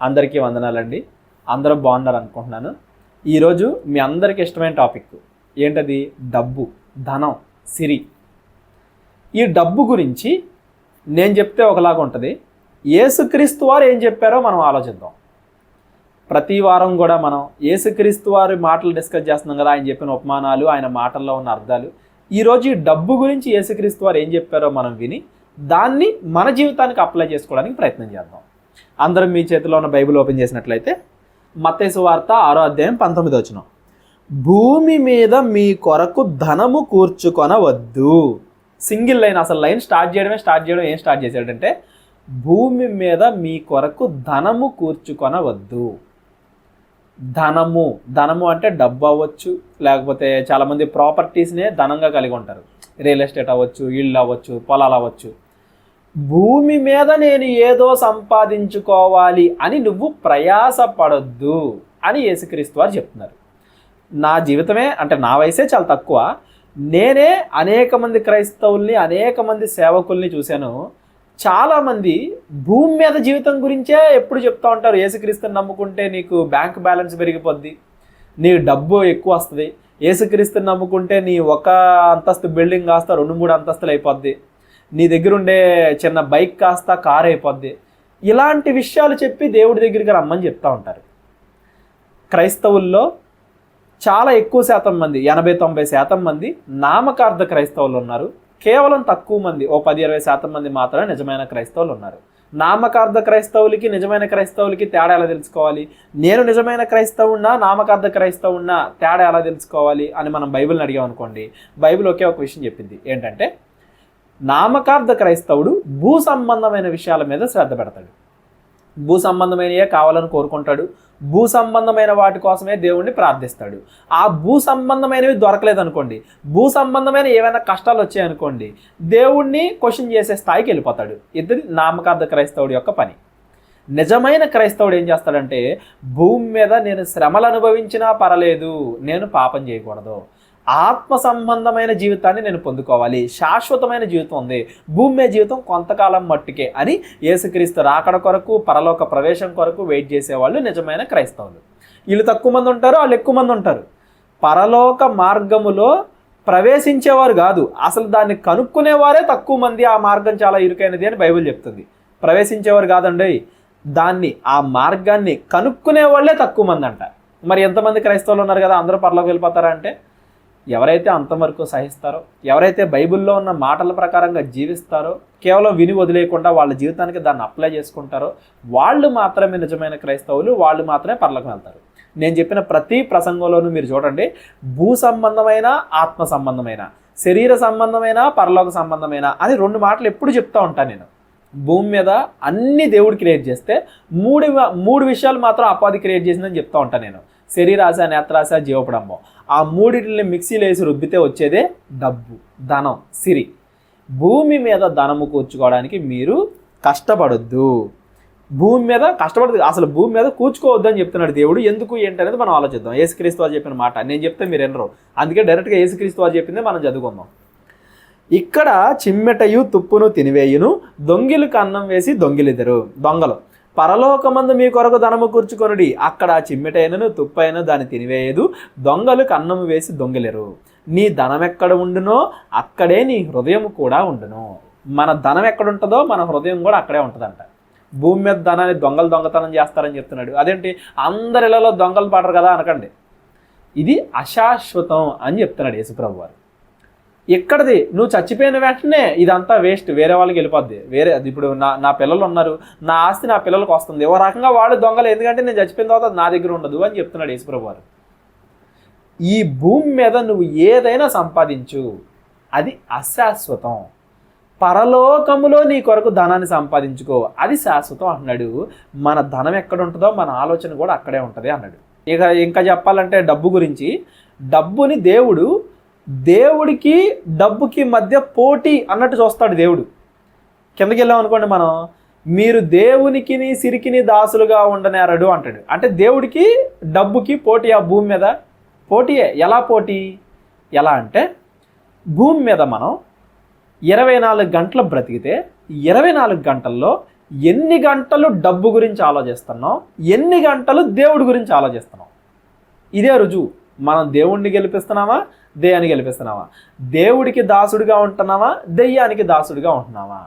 అందరికీ వందనాలండి. అందరూ బాగున్నారు అనుకుంటున్నాను. ఈరోజు మీ అందరికి ఇష్టమైన టాపిక్ ఏంటది? డబ్బు ధనం సిరి. ఈ డబ్బు గురించి నేను చెప్తే ఒకలాగా ఉంటుంది. ఏసుక్రీస్తు వారు ఏం చెప్పారో మనం ఆలోచిద్దాం. ప్రతి వారం కూడా మనం ఏసుక్రీస్తు వారి మాటలు డిస్కస్ చేస్తున్నాం కదా ఆయన చెప్పిన ఉపమానాలు ఆయన మాటల్లో ఉన్న అర్థాలు. ఈరోజు ఈ డబ్బు గురించి ఏసుక్రీస్తు వారు ఏం చెప్పారో మనం విని దాన్ని మన జీవితానికి అప్లై చేసుకోవడానికి ప్రయత్నం చేద్దాం. అందరం మీ చేతిలో ఉన్న బైబిల్ ఓపెన్ చేసినట్లయితే మత్తేసు వార్త ఆరో అధ్యాయం పంతొమ్మిది వచ్చిన భూమి మీద మీ కొరకు ధనము కూర్చుకొనవద్దు. సింగిల్ లైన్ అసలు లైన్ స్టార్ట్ చేయడమే స్టార్ట్ చేయడం ఏం స్టార్ట్ చేశాడంటే భూమి మీద మీ కొరకు ధనము కూర్చుకొనవద్దు. ధనము ధనము అంటే డబ్బు అవ్వచ్చు లేకపోతే చాలామంది ప్రాపర్టీస్నే ధనంగా కలిగి ఉంటారు. రియల్ ఎస్టేట్ అవ్వచ్చు ఇళ్ళు అవ్వచ్చు పొలాలు అవ్వచ్చు. భూమి మీద నేను ఏదో సంపాదించుకోవాలి అని నువ్వు ప్రయాసపడొద్దు అని యేసుక్రీస్తు వారు చెప్తున్నారు. నా జీవితమే అంటే నా వయసే చాలా తక్కువ. నేనే అనేక మంది క్రైస్తవుల్ని అనేక మంది సేవకుల్ని చూశాను. చాలామంది భూమి మీద జీవితం గురించే ఎప్పుడు చెప్తూ ఉంటారు. యేసుక్రీస్తుని నమ్ముకుంటే నీకు బ్యాంక్ బ్యాలెన్స్ పెరిగిపోద్ది నీ డబ్బు ఎక్కువ వస్తుంది. యేసుక్రీస్తుని నమ్ముకుంటే నీ ఒక అంతస్తు బిల్డింగ్ కాస్త రెండు మూడు అంతస్తులు అయిపోద్ది. నీ దగ్గర ఉండే చిన్న బైక్ కాస్త కార్ అయిపోద్ది. ఇలాంటి విషయాలు చెప్పి దేవుడి దగ్గరికి రమ్మని చెప్తా ఉంటారు. క్రైస్తవుల్లో చాలా ఎక్కువ శాతం మంది ఎనభై తొంభై శాతం మంది నామకార్థ క్రైస్తవులు ఉన్నారు. కేవలం తక్కువ మంది ఓ పది ఇరవై శాతం మంది మాత్రమే నిజమైన క్రైస్తవులు ఉన్నారు. నామకార్థ క్రైస్తవులకి నిజమైన క్రైస్తవులకి తేడా ఎలా తెలుసుకోవాలి? నేను నిజమైన క్రైస్తవున్నా నామకార్థ క్రైస్తవున్నా తేడా ఎలా తెలుసుకోవాలి అని మనం బైబిల్ని అడిగాం అనుకోండి బైబిల్ ఒకే ఒక విషయం చెప్పింది. ఏంటంటే నామకార్థ క్రైస్తవుడు భూ సంబంధమైన విషయాల మీద శ్రద్ధ పెడతాడు. భూ సంబంధమైనవే కావాలని కోరుకుంటాడు. భూ సంబంధమైన వాటి కోసమే దేవుణ్ణి ప్రార్థిస్తాడు. ఆ భూ సంబంధమైనవి దొరకలేదు అనుకోండి భూ సంబంధమైన ఏమైనా కష్టాలు వచ్చాయనుకోండి దేవుణ్ణి క్వశ్చన్ చేసే స్థాయికి వెళ్ళిపోతాడు. ఇది నామకార్థ క్రైస్తవుడి యొక్క పని. నిజమైన క్రైస్తవుడు ఏం చేస్తాడంటే భూమి మీద నేను శ్రమలు అనుభవించినా పర్లేదు నేను పాపం చేయకూడదు. ఆత్మ సంబంధమైన జీవితాన్ని నేను పొందుకోవాలి. శాశ్వతమైన జీవితం ఉంది. భూమి జీవితం కొంతకాలం మట్టుకే అని యేసుక్రీస్తు రాకడ కొరకు పరలోక ప్రవేశం కొరకు వెయిట్ చేసేవాళ్ళు నిజమైన క్రైస్తవులు. వీళ్ళు తక్కువ మంది ఉంటారు వాళ్ళు ఎక్కువ మంది ఉంటారు. పరలోక మార్గములో ప్రవేశించేవారు కాదు. అసలు దాన్ని కనుక్కునేవారే తక్కువ మంది ఆ మార్గం చాలా ఇరుకైనది అని బైబిల్ చెప్తుంది. ప్రవేశించేవారు కాదండి. దాన్ని ఆ మార్గాన్ని కనుక్కునే వాళ్ళే తక్కువ మంది అంట. మరి ఎంతమంది క్రైస్తవులు ఉన్నారు కదా? అందరూ పరలోకి వెళ్ళిపోతారా అంటే? ఎవరైతే అంతవరకు సహిస్తారో ఎవరైతే బైబిల్లో ఉన్న మాటల ప్రకారంగా జీవిస్తారో కేవలం విని వదిలేయకుండా వాళ్ళ జీవితానికి దాన్ని అప్లై చేసుకుంటారో వాళ్ళు మాత్రమే నిజమైన క్రైస్తవులు వాళ్ళు మాత్రమే పర్లకు వెళ్తారు. నేను చెప్పిన ప్రతి ప్రసంగంలోనూ మీరు చూడండి భూ సంబంధమైన ఆత్మ సంబంధమైన శరీర సంబంధమైన పరలోక సంబంధమైన అని రెండు మాటలు ఎప్పుడు చెప్తా ఉంటాను నేను. భూమి మీద అన్ని దేవుడు క్రియేట్ చేస్తే మూడు మూడు విషయాలు మాత్రం అపాధి క్రియేట్ చేసిందని చెప్తా ఉంటాను నేను. శరీరాశ నేత్రాశ జీవపడమ్మో ఆ మూడింటిని మిక్సీలో వేసి రుబ్బితే వచ్చేదే డబ్బు ధనం సిరి. భూమి మీద ధనము కూర్చుకోవడానికి మీరు కష్టపడొద్దు. భూమి మీద కష్టపడదు అసలు భూమి మీద కూర్చుకోవద్దు అని చెప్తున్నాడు దేవుడు. ఎందుకు ఏంటనేది మనం ఆలోచిద్దాం. ఏసుక్రీస్తు వారు చెప్పిన మాట. నేను చెప్తే మీరు ఎనరు అందుకే డైరెక్ట్గా ఏసుక్రీస్తు వారు చెప్పిందే మనం చదువుకుందాం. ఇక్కడ చిమ్మెటయు తుప్పును తినివేయును దొంగిలకు అన్నం వేసి దొంగిలిద్దరు దొంగలు. పరలోకమందు మీ కొరకు ధనము కూర్చుకొనుడి. అక్కడ చిమ్మెటైనను తుప్పైన దాన్ని తినివేయదు. దొంగలు కన్నము వేసి దొంగలేరు. నీ ధనం ఎక్కడ ఉండునో అక్కడే నీ హృదయం కూడా ఉండును. మన ధనం ఎక్కడ ఉంటుందో మన హృదయం కూడా అక్కడే ఉంటుందంట. భూమి మీద ధనాన్ని దొంగలు దొంగతనం చేస్తారని చెప్తున్నాడు. అదేంటి? అందరిలలో దొంగలు పడరు కదా అనకండి. ఇది అశాశ్వతం అని చెప్తున్నాడు యేసుప్రభు వారు ఇక్కడది నువ్వు చచ్చిపోయిన వెంటనే ఇదంతా వేస్ట్. వేరే వాళ్ళకి వెళ్ళిపోద్ది. వేరే అది ఇప్పుడు నా నా పిల్లలు ఉన్నారు. నా ఆస్తి నా పిల్లలకు వస్తుంది. ఓ రకంగా వాళ్ళు దొంగలు. ఎందుకంటే నేను చచ్చిపోయిన తర్వాత నా దగ్గర ఉండదు అని చెప్తున్నాడు యేసుప్రభు వారు. ఈ భూమి మీద నువ్వు ఏదైనా సంపాదించు. అది అశాశ్వతం. పరలోకములో నీ కొరకు ధనాన్ని సంపాదించుకో. అది శాశ్వతం అన్నాడు మన ధనం ఎక్కడ ఉంటుందో మన ఆలోచన కూడా అక్కడే ఉంటుంది అన్నాడు. ఇక ఇంకా చెప్పాలంటే డబ్బు గురించి. డబ్బుని దేవుడు దేవుడికి డబ్బుకి మధ్య పోటీ అన్నట్టు చూస్తాడు దేవుడు. కిందకి వెళ్ళాం అనుకోండి మనం మీరు దేవునికిని సిరికిని దాసులుగా ఉండనేరడు అంటాడు. అంటే దేవుడికి డబ్బుకి పోటీ ఆ భూమి మీద? పోటీయే. ఎలా పోటీ? ఎలా అంటే భూమి మీద మనం ఇరవై నాలుగు గంటలు బ్రతికితే ఇరవై నాలుగు గంటల్లో ఎన్ని గంటలు డబ్బు గురించి ఆలోచిస్తున్నాం? ఎన్ని గంటలు దేవుడి గురించి ఆలోచిస్తున్నాం? ఇదే రుజువు. మనం దేవుణ్ణి గెలిపిస్తున్నామా? దెయ్యాన్ని గెలిపిస్తున్నావా దేవుడికి దాసుడిగా ఉంటున్నావా? దెయ్యానికి దాసుడిగా ఉంటున్నావా?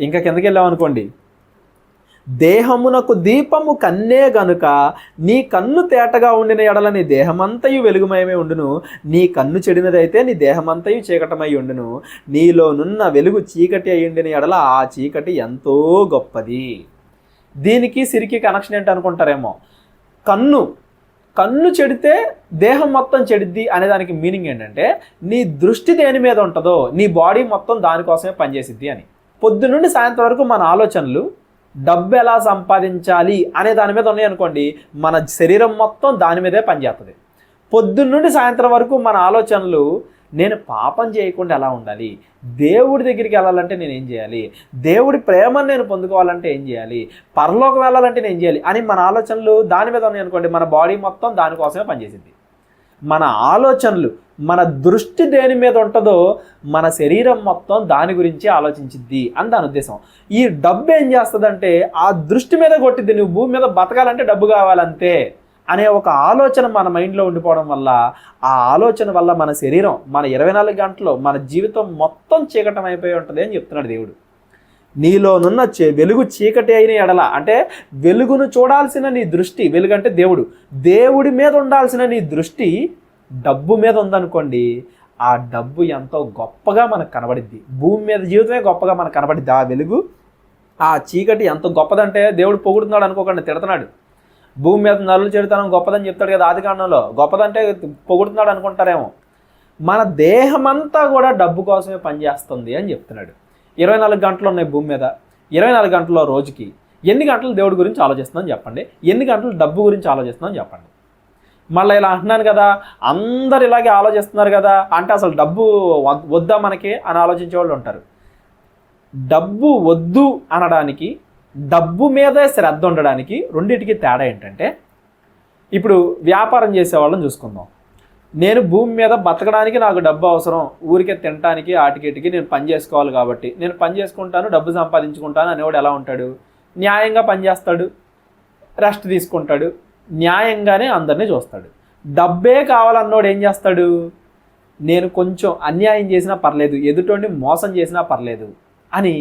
ఇంకా కిందకి వెళ్ళామనుకోండి దేహమునకు దీపము కన్నే గనుక నీ కన్ను తేటగా ఉండిన ఎడల నీ దేహమంతయు వెలుగుమయమే ఉండును. నీ కన్ను చెడినదైతే నీ దేహమంతయు చీకటమై ఉండును. నీలోనున్న వెలుగు చీకటి అయి ఉండిన ఎడల ఆ చీకటి ఎంతో గొప్పది. దీనికి సిరికి కనెక్షన్ ఏంటి అనుకుంటారేమో? కన్ను. కన్ను చెడితే దేహం మొత్తం చెడిద్ది అనే దానికి మీనింగ్ ఏంటంటే నీ దృష్టి దేని మీద ఉంటుందో నీ బాడీ మొత్తం దానికోసమే పనిచేసిద్ది అని. పొద్దు నుండి సాయంత్రం వరకు మన ఆలోచనలు డబ్బు ఎలా సంపాదించాలి అనే దాని మీద ఉన్నాయి అనుకోండి మన శరీరం మొత్తం దాని మీదే పనిచేస్తుంది పొద్దున్న నుండి సాయంత్రం వరకు మన ఆలోచనలు నేను పాపం చేయకుండా ఎలా ఉండాలి? దేవుడి దగ్గరికి వెళ్ళాలంటే నేను ఏం చేయాలి? దేవుడి ప్రేమను నేను పొందుకోవాలంటే ఏం చేయాలి? పరలోకం వెళ్ళాలంటే నేను ఏం చేయాలి? అని మన ఆలోచనలు దాని మీద ఉన్నాయి అనుకోండి మన బాడీ మొత్తం దానికోసమే పనిచేసింది. మన ఆలోచనలు మన దృష్టి దేని మీద ఉంటుందో మన శరీరం మొత్తం దాని గురించి ఆలోచించిద్ది అని దాని ఉద్దేశం. ఈ డబ్బు ఏం చేస్తుందంటే ఆ దృష్టి మీద కొట్టిద్ది నువ్వు భూమి మీద బతకాలంటే డబ్బు కావాలంతే. అనే ఒక ఆలోచన మన మైండ్లో ఉండిపోవడం వల్ల ఆ ఆలోచన వల్ల మన శరీరం మన ఇరవై నాలుగు గంటలు మన జీవితం మొత్తం చీకటం అయిపోయి ఉంటుంది అని చెప్తున్నాడు దేవుడు. నీలోనున్న చే వెలుగు చీకటి అయిన ఎడల అంటే వెలుగును చూడాల్సిన నీ దృష్టి వెలుగు అంటే దేవుడు. దేవుడి మీద ఉండాల్సిన నీ దృష్టి డబ్బు మీద ఉందనుకోండి ఆ డబ్బు ఎంతో గొప్పగా మనకు కనబడిద్ది. భూమి మీద జీవితమే గొప్పగా మనకు కనబడిద్ది. ఆ వెలుగు ఆ చీకటి ఎంత గొప్పదంటే దేవుడు పొగుడుతున్నాడు అనుకోకుండా తిడుతున్నాడు. భూమి మీద నల్లు చెడుతనం గొప్పదని చెప్తాడు కదా ఆది కాండంలో. గొప్పదంటే పొగుడుతున్నాడు అనుకుంటారేమో. మన దేహమంతా కూడా డబ్బు కోసమే పనిచేస్తుంది అని చెప్తున్నాడు. ఇరవై నాలుగు గంటలు ఉన్నాయి భూమి మీద. ఇరవై నాలుగు గంటల రోజుకి. ఎన్ని గంటలు దేవుడి గురించి ఆలోచిస్తుందని చెప్పండి. ఎన్ని గంటలు డబ్బు గురించి ఆలోచిస్తుందని చెప్పండి. మళ్ళీ ఇలా అంటున్నాను కదా అందరు ఇలాగే ఆలోచిస్తున్నారు కదా అంటే అసలు డబ్బు వద్దా మనకి అని ఆలోచించే వాళ్ళు ఉంటారు. డబ్బు వద్దు అనడానికి డబ్బు మీదే శ్రద్ధ ఉండడానికి రెండింటికి తేడా ఏంటంటే ఇప్పుడు వ్యాపారం చేసే వాళ్ళని చూసుకుందాం. నేను భూమి మీద బతకడానికి నాకు డబ్బు అవసరం ఊరికే తినడానికి ఆటికిటికి నేను పని చేసుకోవాలి కాబట్టి నేను పని చేసుకుంటాను డబ్బు సంపాదించుకుంటాను అనేవాడు ఎలా ఉంటాడు? న్యాయంగా పనిచేస్తాడు రెస్ట్ తీసుకుంటాడు న్యాయంగానే అందరినీ చూస్తాడు. డబ్బే కావాలన్నోడు ఏం చేస్తాడు? నేను కొంచెం అన్యాయం చేసినా పర్లేదు ఎదుటోడిని మోసం చేసినా పర్లేదు అని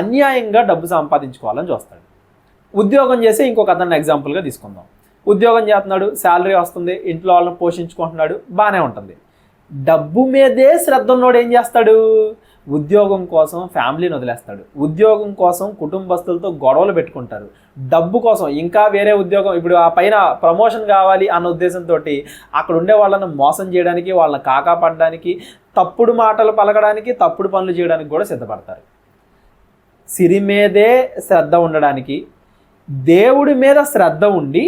అన్యాయంగా డబ్బు సంపాదించుకోవాలని చూస్తాడు. ఉద్యోగం చేసి ఇంకొక అతన్ని ఎగ్జాంపుల్గా తీసుకుందాం. ఉద్యోగం చేస్తున్నాడు శాలరీ వస్తుంది ఇంట్లో వాళ్ళని పోషించుకుంటున్నాడు బాగానే ఉంటుంది. డబ్బు మీదే శ్రద్ధ ఉన్నోడు ఏం చేస్తాడు? ఉద్యోగం కోసం ఫ్యామిలీని వదిలేస్తాడు. ఉద్యోగం కోసం కుటుంబస్తులతో గొడవలు పెట్టుకుంటారు. డబ్బు కోసం ఇంకా వేరే ఉద్యోగం ఇప్పుడు ఆ పైన ప్రమోషన్ కావాలి అన్న ఉద్దేశంతో అక్కడ ఉండే వాళ్ళని మోసం చేయడానికి వాళ్ళని కాకాపడడానికి తప్పుడు మాటలు పలకడానికి తప్పుడు పనులు చేయడానికి కూడా సిద్ధపడతారు. సిరి మీదే శ్రద్ధ ఉండడానికి దేవుడి మీద శ్రద్ధ ఉండి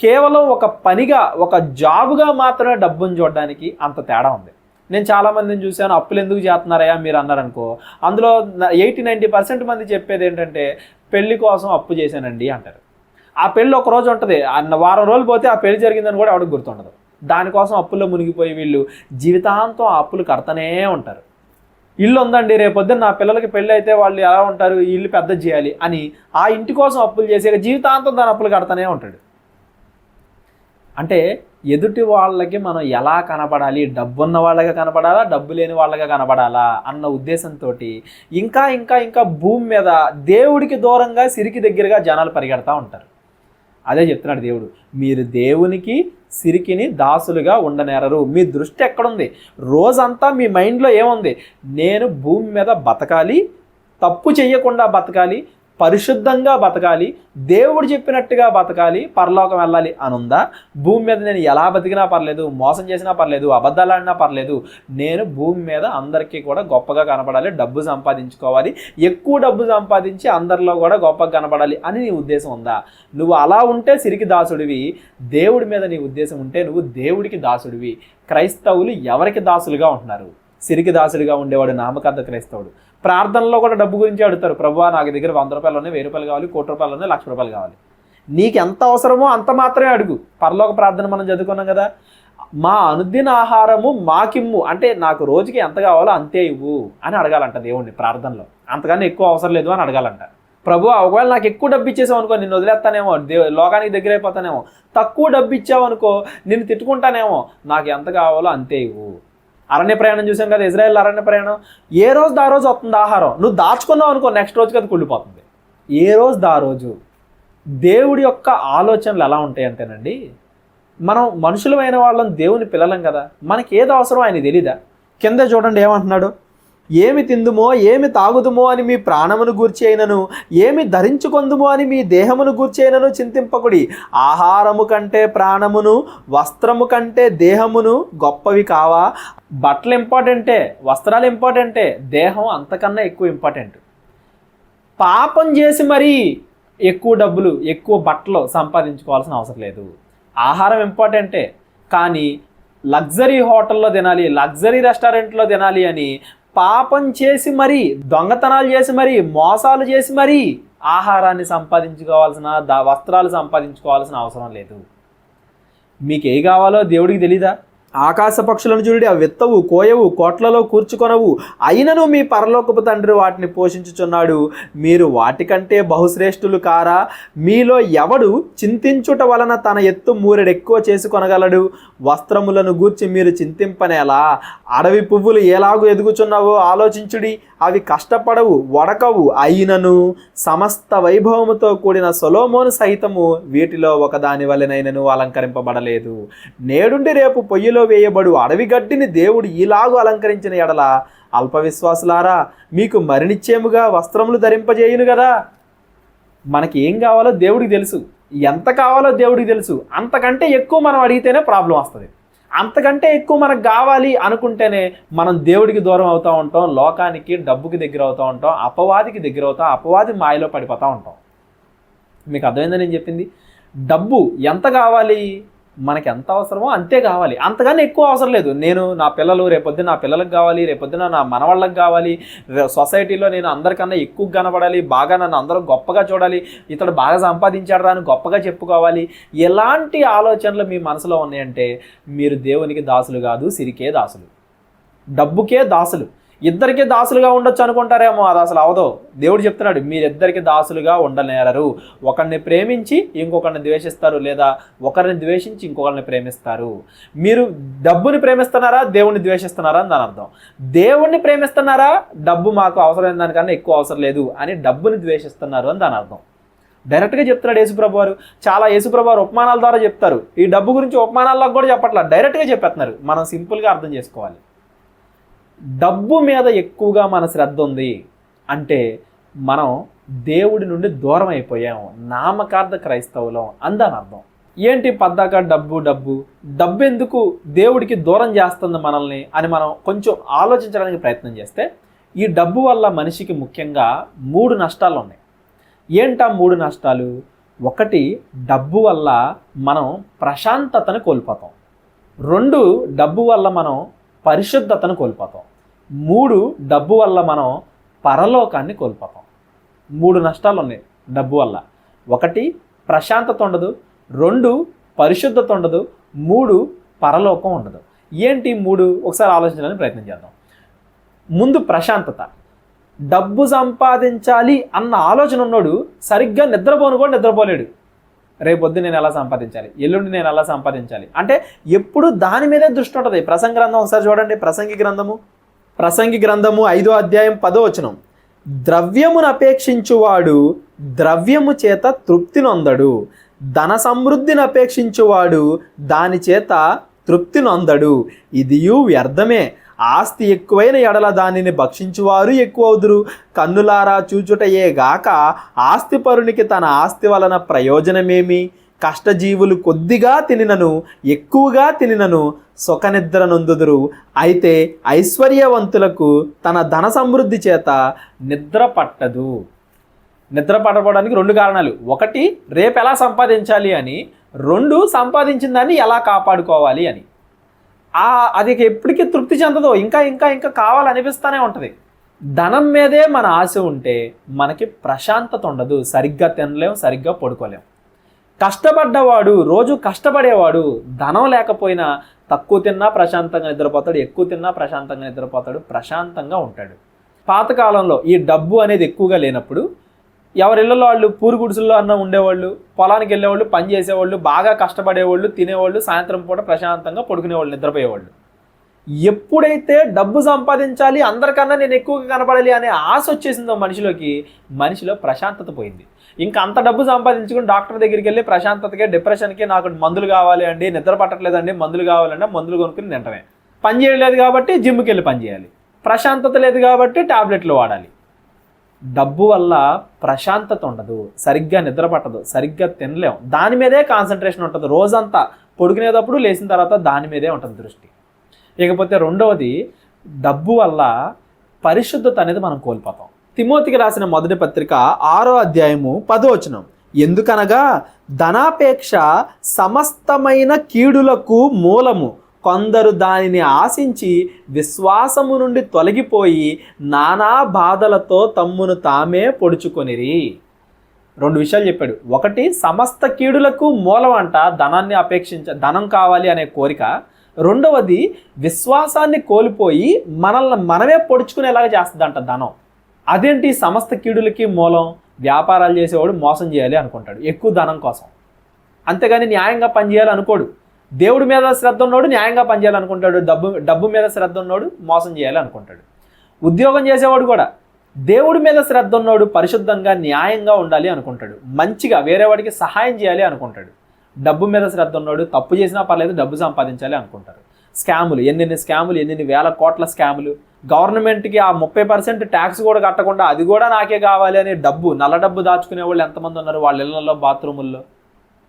కేవలం ఒక పనిగా ఒక జాబ్గా మాత్రమే డబ్బును చూడడానికి అంత తేడా ఉంది. నేను చాలామందిని చూశాను అప్పులు ఎందుకు చేస్తున్నారయ్యా మీరు అన్నారనుకో అందులో ఎయిటీ నైంటీ పర్సెంట్ మంది చెప్పేది ఏంటంటే పెళ్ళి కోసం అప్పు చేశానండి అంటారు. ఆ పెళ్ళి ఒక రోజు ఉంటుంది అన్న వారం రోజులు పోతే ఆ పెళ్ళి జరిగిందని కూడా ఎవరికి గుర్తుండదు. దానికోసం అప్పుల్లో మునిగిపోయి వీళ్ళు జీవితాంతం ఆ అప్పులు కడతనే ఉంటారు. ఇల్లు ఉందండి రేపొద్దున నా పిల్లలకి పెళ్ళి అయితే వాళ్ళు ఎలా ఉంటారు ఈ ఇల్లు పెద్ద చేయాలి అని ఆ ఇంటి కోసం అప్పులు చేసే జీవితాంతం దాని అప్పులు కడతానే ఉంటాడు. అంటే ఎదుటి వాళ్ళకి మనం ఎలా కనపడాలి డబ్బున్న వాళ్ళగా కనపడాలా డబ్బు లేని వాళ్ళగా కనపడాలా అన్న ఉద్దేశంతో ఇంకా ఇంకా ఇంకా భూమి మీద దేవుడికి దూరంగా సిరికి దగ్గరగా జనాలు పరిగెడతా ఉంటారు. అదే చెప్తున్నాడు దేవుడు. మీరు దేవునికి సిరికిని దాసులుగా ఉండనేరరు. మీ దృష్టి ఎక్కడుంది? రోజంతా మీ మైండ్లో ఏముంది? నేను భూమి మీద బతకాలి తప్పు చేయకుండా బతకాలి పరిశుద్ధంగా బతకాలి దేవుడు చెప్పినట్టుగా బతకాలి పరలోకం వెళ్ళాలి అనుందా? భూమి మీద నేను ఎలా బతికినా పర్లేదు మోసం చేసినా పర్లేదు అబద్ధాలు ఆడినా పర్లేదు నేను భూమి మీద అందరికీ కూడా గొప్పగా కనపడాలి డబ్బు సంపాదించుకోవాలి ఎక్కువ డబ్బు సంపాదించి అందరిలో కూడా గొప్పగా కనపడాలి అని నీ ఉద్దేశం ఉందా? నువ్వు అలా ఉంటే సిరికి దాసుడివి దేవుడి మీద నీ ఉద్దేశం ఉంటే నువ్వు దేవుడికి దాసుడివి క్రైస్తవులు ఎవరికి దాసులుగా ఉంటున్నారు? సిరికి దాసుడిగా ఉండేవాడు నామకార్థ క్రైస్తవుడు. ప్రార్థనలో కూడా డబ్బు గురించి అడుగుతారు. ప్రభువా నాకు దగ్గర వంద రూపాయలు ఉన్నాయి వెయ్యి రూపాయలు కావాలి కోటి రూపాయలు ఉన్నాయి లక్ష రూపాయలు కావాలి. నీకు ఎంత అవసరమో అంత మాత్రమే అడుగు. పరలోక ప్రార్థన మనం చదువుకున్నాం కదా. మా అనుదిన ఆహారము మాకిమ్ము. అంటే నాకు రోజుకి ఎంత కావాలో అంతే ఇవ్వు అని అడగాలంట దేవుణ్ణి ప్రార్థనలో. అంతకన్నా ఎక్కువ అవసరం లేదు అని అడగాలంట. ప్రభు ఒకవేళ నాకు ఎక్కువ డబ్బు ఇచ్చేసావు అనుకో నిన్ను వదిలేస్తానేమో. దే లోకానికి దగ్గర అయిపోతానేమో. తక్కువ డబ్బు ఇచ్చావు అనుకో నిన్ను తిట్టుకుంటానేమో. నాకు ఎంత కావాలో అంతే ఇవ్వు. అరణ్య ప్రయాణం చూసాం కదా ఇజ్రాయెల్ అరణ్య ప్రయాణం. ఏ రోజు దా రోజు వస్తుంది ఆహారం? నువ్వు దాచుకున్నావు అనుకో నెక్స్ట్ రోజుకి అది కుళ్ళిపోతుంది. ఏ రోజు దా రోజు? దేవుడి యొక్క ఆలోచనలు ఎలా ఉంటాయి అంటేనండి మనం మనుషులమైన వాళ్ళం దేవుని పిల్లలం కదా. మనకి ఏది అవసరం ఆయన తెలీదా? కింద చూడండి ఏమంటున్నాడు? ఏమి తిందుమో ఏమి తాగుదుమో అని మీ ప్రాణమును గూర్చి అయినను ఏమి ధరించుకొందుమో అని మీ దేహమును గూర్చి అయినను చింతింపకుడి. ఆహారము కంటే ప్రాణమును వస్త్రము కంటే దేహమును గొప్పవి కావా? బట్టలు ఇంపార్టెంటే వస్త్రాలు ఇంపార్టెంటే దేహం అంతకన్నా ఎక్కువ ఇంపార్టెంట్. పాపం చేసి మరీ ఎక్కువ డబ్బులు ఎక్కువ బట్టలు సంపాదించుకోవాల్సిన అవసరం లేదు. ఆహారం ఇంపార్టెంటే కానీ లగ్జరీ హోటల్లో తినాలి లగ్జరీ రెస్టారెంట్లో తినాలి అని పాపం చేసి మరీ దొంగతనాలు చేసి మరీ మోసాలు చేసి మరీ ఆహారాన్ని సంపాదించుకోవాల్సిన దా వస్త్రాలు సంపాదించుకోవాల్సిన అవసరం లేదు. మీకు ఏ కావాలో దేవుడికి తెలీదా? ఆకాశ పక్షులను చూడి అవి విత్తవు కోయవు కోట్లలో కూర్చుకొనవు. అయినను మీ పరలోకపు తండ్రి వాటిని పోషించుచున్నాడు. మీరు వాటికంటే బహుశ్రేష్ఠులు కారా? మీలో ఎవడు చింతించుట వలన తన ఎత్తు మూరెడు ఎక్కువ చేసుకొనగలడు వస్త్రములను గూర్చి మీరు చింతింపనేలా? అడవి పువ్వులు ఎలాగూ ఎదుగుచున్నావో ఆలోచించుడి. అవి కష్టపడవు వడకవు. అయినను సమస్త వైభవముతో కూడిన సొలోమోను సహితము వీటిలో ఒకదాని వలనైనను అలంకరింపబడలేదు. నేడుండి రేపు పొయ్యిలో వేయబడు అడవి గడ్డిని దేవుడు ఈలాగు అలంకరించిన ఎడల అల్పవిశ్వాసులారా మీకు మరినిచ్చేముగా వస్త్రములు ధరింపజేయును కదా మనకి ఏం కావాలో దేవుడికి తెలుసు. ఎంత కావాలో దేవుడికి తెలుసు. అంతకంటే ఎక్కువ మనం అడిగితేనే ప్రాబ్లం వస్తుంది. అంతకంటే ఎక్కువ మనకు కావాలి అనుకుంటేనే మనం దేవుడికి దూరం అవుతూ ఉంటాం లోకానికి డబ్బుకి దగ్గర అవుతూ ఉంటాం అపవాదికి దగ్గర అవుతాం అపవాది మాయలో పడిపోతూ ఉంటాం. మీకు అర్థమైందని నేను చెప్పింది? డబ్బు ఎంత కావాలి? మనకి ఎంత అవసరమో అంతే కావాలి. అంతగానే ఎక్కువ అవసరం లేదు. నేను నా పిల్లలు రేపొద్దున నా పిల్లలకు కావాలి రేపొద్దున నా మనవాళ్ళకి కావాలి సొసైటీలో నేను అందరికన్నా ఎక్కువ కనబడాలి బాగా నన్ను అందరూ గొప్పగా చూడాలి ఇతడు బాగా సంపాదించాడు అని గొప్పగా చెప్పుకోవాలి. ఎలాంటి ఆలోచనలు మీ మనసులో ఉన్నాయంటే మీరు దేవునికి దాసులు కాదు సిరికే దాసులు. డబ్బుకే దాసులు. ఇద్దరికి దాసులుగా ఉండొచ్చు అనుకుంటారేమో అది అసలు అవదో. దేవుడు చెప్తున్నాడు మీరిద్దరికి దాసులుగా ఉండలేరరు ఒకరిని ప్రేమించి ఇంకొకరిని ద్వేషిస్తారు లేదా ఒకరిని ద్వేషించి ఇంకొకరిని ప్రేమిస్తారు. మీరు డబ్బుని ప్రేమిస్తున్నారా దేవుణ్ణి ద్వేషిస్తున్నారా అని దాని అర్థం. దేవుణ్ణి ప్రేమిస్తున్నారా డబ్బు మాకు అవసరమైన దానికన్నా ఎక్కువ అవసరం లేదు అని డబ్బుని ద్వేషిస్తున్నారు అని దాని అర్థం. డైరెక్ట్గా చెప్తున్నాడు యేసుప్రభు వారు. చాలా యేసుప్రభు వారు ఉపమానాల ద్వారా చెప్తారు. ఈ డబ్బు గురించి ఉపమానాల్లో కూడా చెప్పట్లా డైరెక్ట్గా చెప్పేస్తున్నారు. మనం సింపుల్గా అర్థం చేసుకోవాలి. డబ్బు మీద ఎక్కువగా మన శ్రద్ధ ఉంది అంటే మనం దేవుడి నుండి దూరం అయిపోయాము నామకార్థ క్రైస్తవులం అందని అర్థం. ఏంటి పద్దాక డబ్బు డబ్బు? డబ్బు ఎందుకు దేవుడికి దూరం చేస్తుంది మనల్ని అని మనం కొంచెం ఆలోచించడానికి ప్రయత్నం చేస్తే ఈ డబ్బు వల్ల మనిషికి ముఖ్యంగా మూడు నష్టాలు ఉన్నాయి. ఏంటా మూడు నష్టాలు? ఒకటి డబ్బు వల్ల మనం ప్రశాంతతను కోల్పోతాం. రెండు డబ్బు వల్ల మనం పరిశుద్ధతను కోల్పోతాం. మూడు డబ్బు వల్ల మనం పరలోకాన్ని కోల్పోతాం. మూడు నష్టాలు ఉన్నాయి డబ్బు వల్ల. ఒకటి ప్రశాంతత ఉండదు. రెండు పరిశుద్ధత ఉండదు. మూడు పరలోకం ఉండదు. ఏంటి మూడు? ఒకసారి ఆలోచించడానికి ప్రయత్నం చేద్దాం. ముందు ప్రశాంతత. డబ్బు సంపాదించాలి అన్న ఆలోచన ఉన్నోడు సరిగ్గా నిద్రపోను కూడా నిద్రపోలేడు. రేపొద్దు నేను ఎలా సంపాదించాలి? ఎల్లుండి నేను ఎలా సంపాదించాలి? అంటే ఎప్పుడు దాని మీదే దృష్టి ఉంటుంది. ప్రసంగ గ్రంథం ఒకసారి చూడండి. ప్రసంగి గ్రంథము. ప్రసంగి గ్రంథము ఐదో అధ్యాయం పదో వచనం. ద్రవ్యమును అపేక్షించువాడు ద్రవ్యము చేత తృప్తి నొందడు. ధన సమృద్ధిని అపేక్షించువాడు దాని చేత తృప్తి నొందడు. ఇదియు వ్యర్థమే. ఆస్తి ఎక్కువైన ఎడల దానిని భక్షించువారు ఎక్కువవుదురు. కన్నులారా చూచుటయే గాక ఆస్తిపరునికి తన ఆస్తి వలన ప్రయోజనమేమి? కష్టజీవులు కొద్దిగా తినినను ఎక్కువగా తినినను సుఖనిద్ర నొందుదురు అయితే ఐశ్వర్యవంతులకు తన ధన సమృద్ధి చేత నిద్ర పట్టదు. నిద్ర పట్టకపోవడానికి రెండు కారణాలు. ఒకటి రేపు ఎలా సంపాదించాలి అని. రెండు సంపాదించిన దాన్ని ఎలా కాపాడుకోవాలి అని. ఆ అది ఎప్పటికీ తృప్తి చెందదో. ఇంకా ఇంకా ఇంకా కావాలనిపిస్తూనే ఉంటుంది. ధనం మీదే మన ఆశ ఉంటే మనకి ప్రశాంతత ఉండదు. సరిగ్గా తినలేం సరిగ్గా పడుకోలేం. కష్టపడ్డవాడు రోజు కష్టపడేవాడు ధనం లేకపోయినా తక్కువ తిన్నా ప్రశాంతంగా నిద్రపోతాడు ఎక్కువ తిన్నా ప్రశాంతంగా నిద్రపోతాడు ప్రశాంతంగా ఉంటాడు. పాతకాలంలో ఈ డబ్బు అనేది ఎక్కువగా లేనప్పుడు ఎవరిళ్ళలో వాళ్ళు పూరు గుడిసెల్లో అన్న ఉండేవాళ్ళు పొలానికి వెళ్ళేవాళ్ళు పని చేసేవాళ్ళు బాగా కష్టపడేవాళ్ళు తినేవాళ్ళు సాయంత్రం పూట ప్రశాంతంగా పడుకునేవాళ్ళు నిద్రపోయేవాళ్ళు. ఎప్పుడైతే డబ్బు సంపాదించాలి అందరికన్నా నేను ఎక్కువగా కనపడాలి అనే ఆశ వచ్చేసిందో మనిషిలోకి మనిషిలో ప్రశాంతత పోయింది. ఇంకా అంత డబ్బు సంపాదించుకుని డాక్టర్ దగ్గరికి వెళ్ళి ప్రశాంతతకే డిప్రెషన్కి నాకు మందులు కావాలి అండి నిద్ర పట్టట్లేదండి మందులు కావాలంటే మందులు కొనుక్కుని తింటమే. పని చేయలేదు కాబట్టి జిమ్కి వెళ్ళి పని చేయాలి. ప్రశాంతత లేదు కాబట్టి టాబ్లెట్లు వాడాలి. డబ్బు వల్ల ప్రశాంతత ఉండదు సరిగ్గా నిద్ర పట్టదు సరిగ్గా తినలేం. దాని మీదే కాన్సన్ట్రేషన్ ఉంటుంది. రోజంతా పొడుకునేటప్పుడు లేచిన తర్వాత దాని మీదే ఉంటుంది దృష్టి. ఇకపోతే రెండవది డబ్బు వల్ల పరిశుద్ధత అనేది మనం కోల్పోతాం. తిమోతికి రాసిన మొదటి పత్రిక ఆరో అధ్యాయము పదవచనం ఎందుకనగా ధనాపేక్ష సమస్తమైన కీడులకు మూలము. కొందరు దానిని ఆశించి విశ్వాసము నుండి తొలగిపోయి నానా బాధలతో తమ్మును తామే పొడుచుకొనిరి. రెండు విషయాలు చెప్పాడు. ఒకటి సమస్త కీడులకు మూలమంట ధనాన్ని అపేక్షించ ధనం కావాలి అనే కోరిక. రెండవది విశ్వాసాన్ని కోల్పోయి మనల్ని మనమే పొడుచుకునేలాగా చేస్తుందంట ధనం. అదేంటి సమస్త కీడులకి మూలం? వ్యాపారాలు చేసేవాడు మోసం చేయాలి అనుకుంటాడు. ఎక్కువ ధనం కోసం. అంతేగాని న్యాయంగా పనిచేయాలి అనుకోడు. దేవుడి మీద శ్రద్ధ ఉన్నోడు న్యాయంగా పనిచేయాలనుకుంటాడు. డబ్బు డబ్బు మీద శ్రద్ధ ఉన్నోడు మోసం చేయాలనుకుంటాడు. ఉద్యోగం చేసేవాడు కూడా దేవుడి మీద శ్రద్ధ ఉన్నోడు పరిశుద్ధంగా న్యాయంగా ఉండాలి అనుకుంటాడు. మంచిగా వేరే వాడికి సహాయం చేయాలి అనుకుంటాడు. డబ్బు మీద శ్రద్ధ ఉన్నోడు తప్పు చేసినా పర్లేదు డబ్బు సంపాదించాలి అనుకుంటారు. స్కాములు ఎన్నెన్ని స్కాములు ఎన్నెన్ని వేల కోట్ల స్కాములు. గవర్నమెంట్కి ఆ ముప్పై పర్సెంట్ ట్యాక్స్ కూడా కట్టకుండా అది కూడా నాకే కావాలి అని డబ్బు నల్ల డబ్బు దాచుకునే వాళ్ళు ఎంతమంది ఉన్నారు వాళ్ళ ఇళ్ళలో బాత్రూముల్లో?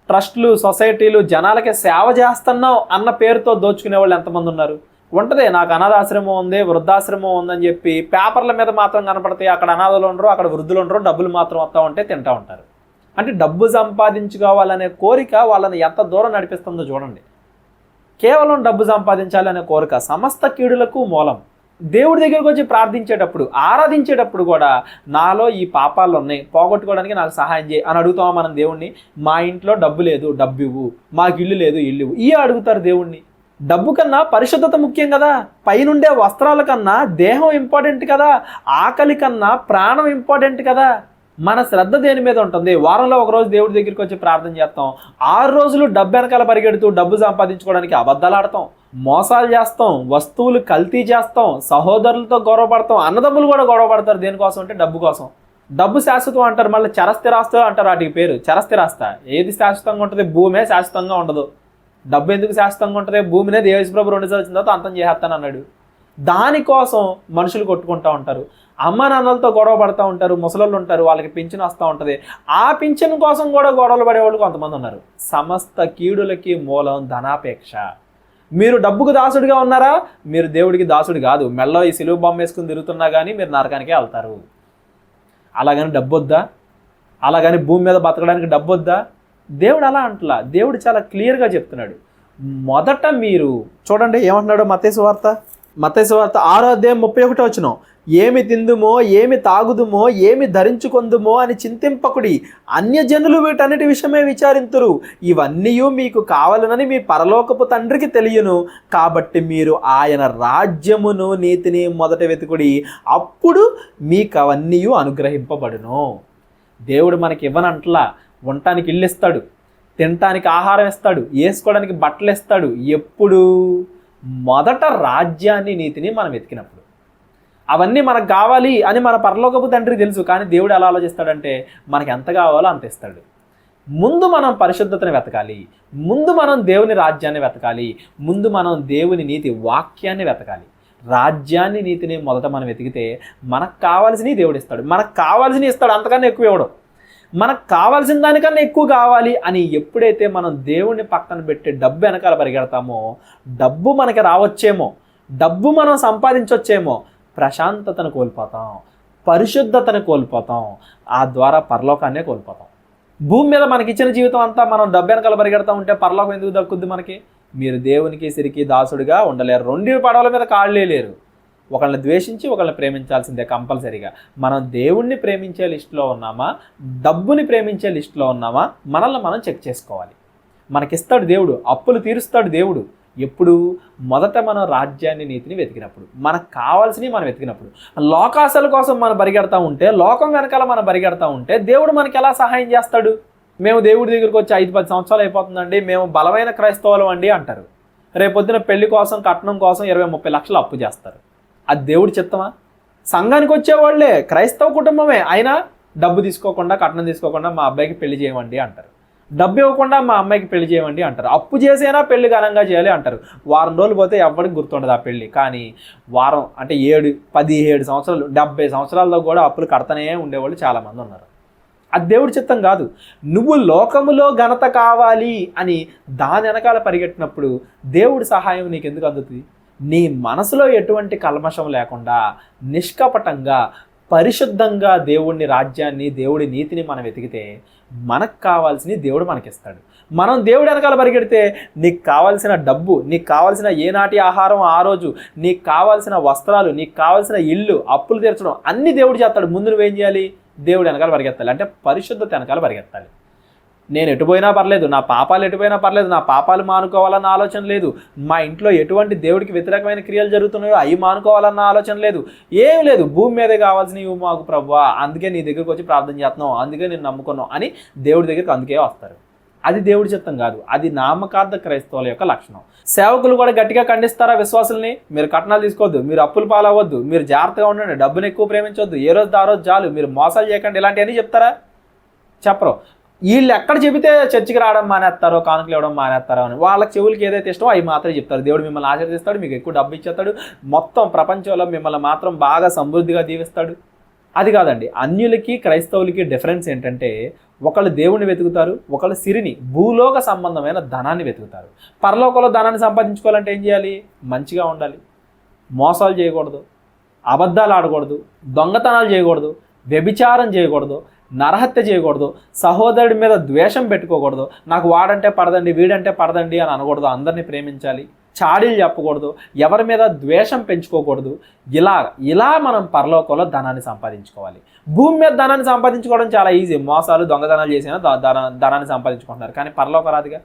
ట్రస్ట్లు సొసైటీలు జనాలకి సేవ చేస్తున్నావు అన్న పేరుతో దోచుకునే వాళ్ళు ఎంతమంది ఉన్నారు? ఉంటదే నాకు అనాథాశ్రమం ఉంది వృద్ధాశ్రమం ఉందని చెప్పి పేపర్ల మీద మాత్రం కనపడతాయి అక్కడ అనాథలు ఉండరు అక్కడ వృద్ధులు ఉండరు డబ్బులు మాత్రం వస్తూ ఉంటే తింటా ఉంటారు. అంటే డబ్బు సంపాదించుకోవాలనే కోరిక వాళ్ళని ఎంత దూరం నడిపిస్తుందో చూడండి. కేవలం డబ్బు సంపాదించాలనే కోరిక సమస్త కీడులకు మూలం. దేవుడి దగ్గరకు వచ్చి ప్రార్థించేటప్పుడు ఆరాధించేటప్పుడు కూడా నాలో ఈ పాపాలు ఉన్నాయి. పోగొట్టుకోవడానికి నాకు సహాయం చేయి అని అడుగుతామా మనం దేవుణ్ణి? మా ఇంట్లో డబ్బు లేదు డబ్బు ఇవ్వు. మాకు ఇల్లు లేదు ఇల్లు ఇవ్వు. ఇవి అడుగుతారు దేవుణ్ణి. డబ్బు కన్నా పరిశుద్ధత ముఖ్యం కదా. పైనుండే వస్త్రాల కన్నా దేహం ఇంపార్టెంట్ కదా. ఆకలి కన్నా ప్రాణం ఇంపార్టెంట్ కదా. మన శ్రద్ధ దేని మీద ఉంటుంది? వారంలో ఒక రోజు దేవుడి దగ్గరికి వచ్చి ప్రార్థన చేస్తాం. ఆరు రోజులు డబ్బు వెనకాల పరిగెడుతూ డబ్బు సంపాదించుకోవడానికి అబద్ధాలు ఆడతాం. మోసాలు చేస్తాం వస్తువులు కల్తీ చేస్తాం సహోదరులతో గొడవపడతాం అన్నదమ్ములు కూడా గొడవపడతారు దేనికోసం అంటే డబ్బు కోసం. డబ్బు శాశ్వతం అంటారు మళ్ళీ చరస్థిరాస్తి అంటారు వాటికి పేరు చరస్థిరాస్త. ఏది శాశ్వతంగా ఉంటుంది? భూమే శాశ్వతంగా ఉండదు. డబ్బు ఎందుకు శాశ్వతంగా ఉంటుంది? భూమినే దేవేశ్వరప్రభు రెండు సార్లు వచ్చిన తర్వాత అంతం చేసేస్తాను అన్నాడు. దానికోసం మనుషులు కొట్టుకుంటూ ఉంటారు. అమ్మ నాన్నలతో గొడవ పడుతూ ఉంటారు ముసలోళ్ళు ఉంటారు వాళ్ళకి పింఛన్ వస్తూ ఉంటుంది. ఆ పింఛన్ కోసం కూడా గొడవలు పడేవాళ్ళు కొంతమంది ఉన్నారు. సమస్త కీడులకి మూలం ధనాపేక్ష. మీరు డబ్బుకు దాసుడిగా ఉన్నారా? మీరు దేవుడికి దాసుడు కాదు. మెల్లో ఈ సిలువు బొమ్మ వేసుకుని తిరుగుతున్నా కానీ మీరు నరకానికే వెళ్తారు. అలాగని డబ్బు వద్దా అలాగని భూమి మీద బతకడానికి డబ్బు వద్దా దేవుడు అలా అంటలా. దేవుడు చాలా క్లియర్గా చెప్తున్నాడు. మొదట మీరు చూడండి ఏమంటున్నాడు మతేసు వార్త? మతేసు వార్త ఆరో అధ్యాయం ముప్పై ఒకటో వచ్చిన ఏమి తిందుమో ఏమి తాగుదుమో ఏమి ధరించుకొందుమో అని చింతింపకుడి అన్యజనులు వీటన్నిటి విషయమే విచారింతురు. ఇవన్నీ మీకు కావాలనని మీ పరలోకపు తండ్రికి తెలియను. కాబట్టి మీరు ఆయన రాజ్యమును నీతిని మొదట వెతుకుడి. అప్పుడు మీకు అవన్నీ అనుగ్రహింపబడును. దేవుడు మనకి ఇవ్వనంట్లా ఉండటానికి ఇల్లు ఇస్తాడు తినటానికి ఆహారం ఇస్తాడు వేసుకోవడానికి బట్టలు ఇస్తాడు ఎప్పుడు మొదట రాజ్యాన్ని నీతిని మనం వెతికినప్పుడు. అవన్నీ మనకు కావాలి అని మన పరలోకపు తండ్రి తెలుసు కానీ దేవుడు ఎలా ఆలోచిస్తాడంటే మనకి ఎంత కావాలో అంత ఇస్తాడు. ముందు మనం పరిశుద్ధతని వెతకాలి ముందు మనం దేవుని రాజ్యాన్ని వెతకాలి ముందు మనం దేవుని నీతి వాక్యాన్ని వెతకాలి. రాజ్యాన్ని నీతిని మొదట మనం వెతికితే మనకు కావాల్సినవి దేవుడు ఇస్తాడు. మనకు కావాల్సినవి ఇస్తాడు అంతకన్నా ఎక్కువ ఇవ్వడం మనకు కావాల్సిన దానికన్నా ఎక్కువ కావాలి అని ఎప్పుడైతే మనం దేవుణ్ణి పక్కన పెట్టి డబ్బు వెనకాల పరిగెడతామో డబ్బు మనకి రావచ్చేమో డబ్బు మనం సంపాదించవచ్చేమో ప్రశాంతతను కోల్పోతాం పరిశుద్ధతను కోల్పోతాం ఆ ద్వారా పరలోకాన్నే కోల్పోతాం. భూమి మీద మనకి ఇచ్చిన జీవితం అంతా మనం డబ్బు వెనకాల పరిగెడతా ఉంటే పరలోకం ఎందుకు దక్కుద్ది మనకి? మీరు దేవునికి సిరికి దాసుడిగా ఉండలేరు. రెండు పడవల మీద కాళ్ళే లేరు. ఒకళ్ళని ద్వేషించి ఒకళ్ళని ప్రేమించాల్సిందే కంపల్సరీగా. మనం దేవుణ్ణి ప్రేమించే లిస్టులో ఉన్నామా? డబ్బుని ప్రేమించే లిస్టులో ఉన్నామా? మనల్ని మనం చెక్ చేసుకోవాలి. మనకిస్తాడు దేవుడు అప్పులు తీరుస్తాడు దేవుడు. ఎప్పుడు మొదట మనం రాజ్యాన్ని నీతిని వెతికినప్పుడు మనకు కావాల్సినవి మనం వెతికినప్పుడు లోకాశల కోసం మనం పరిగెడతా ఉంటే లోకం వెనకాల మనం పరిగెడతా ఉంటే దేవుడు మనకి ఎలా సహాయం చేస్తాడు? మేము దేవుడి దగ్గరికి వచ్చి ఐదు పది సంవత్సరాలు అయిపోతుందండి మేము బలమైన క్రైస్తవులం అండి అంటారు. రేపొద్దున పెళ్ళి కోసం కట్నం కోసం ఇరవై ముప్పై లక్షలు అప్పు చేస్తారు. అది దేవుడి చిత్తమా? సంఘానికి వచ్చేవాళ్ళే క్రైస్తవ కుటుంబమే. అయినా డబ్బు తీసుకోకుండా కట్నం తీసుకోకుండా మా అబ్బాయికి పెళ్ళి చేయమండి అంటారు. డబ్బు ఇవ్వకుండా మా అమ్మాయికి పెళ్ళి చేయమండి అంటారు. అప్పు చేసేనా పెళ్ళి ఘనంగా చేయాలి అంటారు. వారం రోజులు పోతే ఎవరికి గుర్తుండదు ఆ పెళ్ళి. కానీ వారం అంటే ఏడు పదిహేడు సంవత్సరాలు డెబ్బై సంవత్సరాల్లో కూడా అప్పులు కడతనే ఉండేవాళ్ళు చాలామంది ఉన్నారు. అది దేవుడి చిత్తం కాదు. నువ్వు లోకములో ఘనత కావాలి అని దాని వెనకాల పరిగెట్టినప్పుడు దేవుడి సహాయం నీకు ఎందుకు అందుతుంది? నీ మనసులో ఎటువంటి కల్మషం లేకుండా నిష్కపటంగా పరిశుద్ధంగా దేవుడిని రాజ్యాన్ని దేవుడి నీతిని మనం వెతికితే మనకు కావాల్సినవి దేవుడు మనకిస్తాడు. మనం దేవుడి వెనకాల పరిగెడితే నీకు కావాల్సిన డబ్బు నీకు కావాల్సిన ఏనాటి ఆహారం ఆ రోజు నీకు కావాల్సిన వస్త్రాలు నీకు కావాల్సిన ఇల్లు అప్పులు తీర్చడం అన్ని దేవుడు చేస్తాడు. ముందు నువ్వేం చేయాలి? దేవుడు వెనకాల పరిగెత్తాలి. అంటే పరిశుద్ధత వెనకాల పరిగెత్తాలి. నేను ఎటుపోయినా పర్లేదు నా పాపాలు ఎటుపోయినా పర్లేదు నా పాపాలు మానుకోవాలన్న ఆలోచన లేదు. మా ఇంట్లో ఎటువంటి దేవుడికి వ్యతిరేకమైన క్రియలు జరుగుతున్నాయో అవి మానుకోవాలన్న ఆలోచన లేదు. ఏం లేదు భూమి మీదే కావాల్సినవి మాకు ప్రభు అందుకే నీ దగ్గరికి వచ్చి ప్రార్థన చేస్తున్నాం అందుకే నేను నమ్ముకున్నాం అని దేవుడి దగ్గరికి అందుకే వస్తారు. అది దేవుడి చిత్తం కాదు అది నామకార్థ క్రైస్తవుల యొక్క లక్షణం. సేవకులు కూడా గట్టిగా ఖండిస్తారా విశ్వాసుల్ని? మీరు కట్నాలు తీసుకోవద్దు మీరు అప్పులు పాలవద్దు మీరు జాగ్రత్తగా ఉండండి డబ్బును ఎక్కువ ప్రేమించవద్దు ఏ రోజు ఆ రోజు చాలు మీరు మోసాలు చేయకండి ఇలాంటివన్నీ చెప్తారా? చెప్పరు. వీళ్ళు ఎక్కడ చెబితే చర్చికి రావడం మానేస్తారో కానుకలు ఇవ్వడం మానేస్తారో అని వాళ్ళకి చెవులకి ఏదైతే ఇష్టమో అవి మాత్రమే చెప్తారు. దేవుడు మిమ్మల్ని ఆశీర్దిస్తాడు మీకు ఎక్కువ డబ్బు ఇచ్చేస్తాడు మొత్తం ప్రపంచంలో మిమ్మల్ని మాత్రం బాగా సమృద్ధిగా దీవిస్తాడు. అది కాదండి అన్యులకి క్రైస్తవులకి డిఫరెన్స్ ఏంటంటే ఒకళ్ళు దేవుణ్ణి వెతుకుతారు ఒకళ్ళు సిరిని భూలోక సంబంధమైన ధనాన్ని వెతుకుతారు. పరలోకంలో ధనాన్ని సంపాదించుకోవాలంటే ఏం చేయాలి? మంచిగా ఉండాలి. మోసాలు చేయకూడదు. అబద్ధాలు ఆడకూడదు. దొంగతనాలు చేయకూడదు. వ్యభిచారం చేయకూడదు నరహత్య చేయకూడదు సహోదరుడి మీద ద్వేషం పెట్టుకోకూడదు నాకు వాడంటే పడదండి వీడంటే పడదండి అని అనకూడదు అందరినీ ప్రేమించాలి చాడీలు చెప్పకూడదు ఎవరి మీద ద్వేషం పెంచుకోకూడదు ఇలా ఇలా మనం పరలోకంలో ధనాన్ని సంపాదించుకోవాలి. భూమి మీద ధనాన్ని సంపాదించుకోవడం చాలా ఈజీ మోసాలు దొంగతనాలు చేసినా ధన ధనాన్ని సంపాదించుకుంటున్నారు కానీ పరలోక రాదుగా.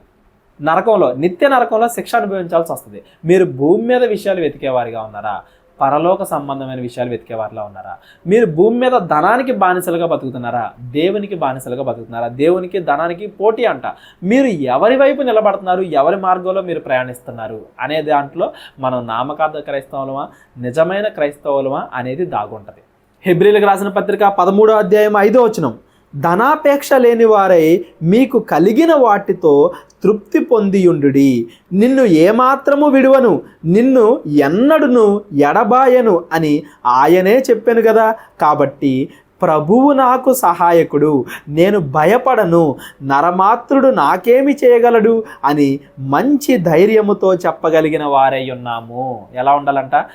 నరకంలో నిత్య నరకంలో శిక్ష అనుభవించాల్సి వస్తుంది. మీరు భూమి మీద విషయాలు వెతికేవారిగా ఉన్నారా? పరలోక సంబంధమైన విషయాలు వెతికేవారిలా ఉన్నారా? మీరు భూమి మీద ధనానికి బానిసలుగా బతుకుతున్నారా? దేవునికి బానిసలుగా బతుకుతున్నారా? దేవునికి ధనానికి పోటీ అంట. మీరు ఎవరి వైపు నిలబడుతున్నారు? ఎవరి మార్గంలో మీరు ప్రయాణిస్తున్నారు? అనే దాంట్లో మనం నామకార్థ క్రైస్తవులమా నిజమైన క్రైస్తవులమా అనేది దాగుంటది. హెబ్రిలకు రాసిన పత్రిక పదమూడో అధ్యాయం ఐదో వచనం. ధనాపేక్ష లేని వారై మీకు కలిగిన వాటితో తృప్తి పొందియుండుడి. నిన్ను ఏమాత్రము విడువను నిన్ను ఎన్నడును ఎడబాయను అని ఆయనే చెప్పాను కదా కాబట్టి ప్రభువు నాకు సహాయకుడు నేను భయపడను నరమాత్రుడు నాకేమి చేయగలడు అని మంచి ధైర్యముతో చెప్పగలిగిన వారై ఉన్నాము. ఎలా ఉండాలంట?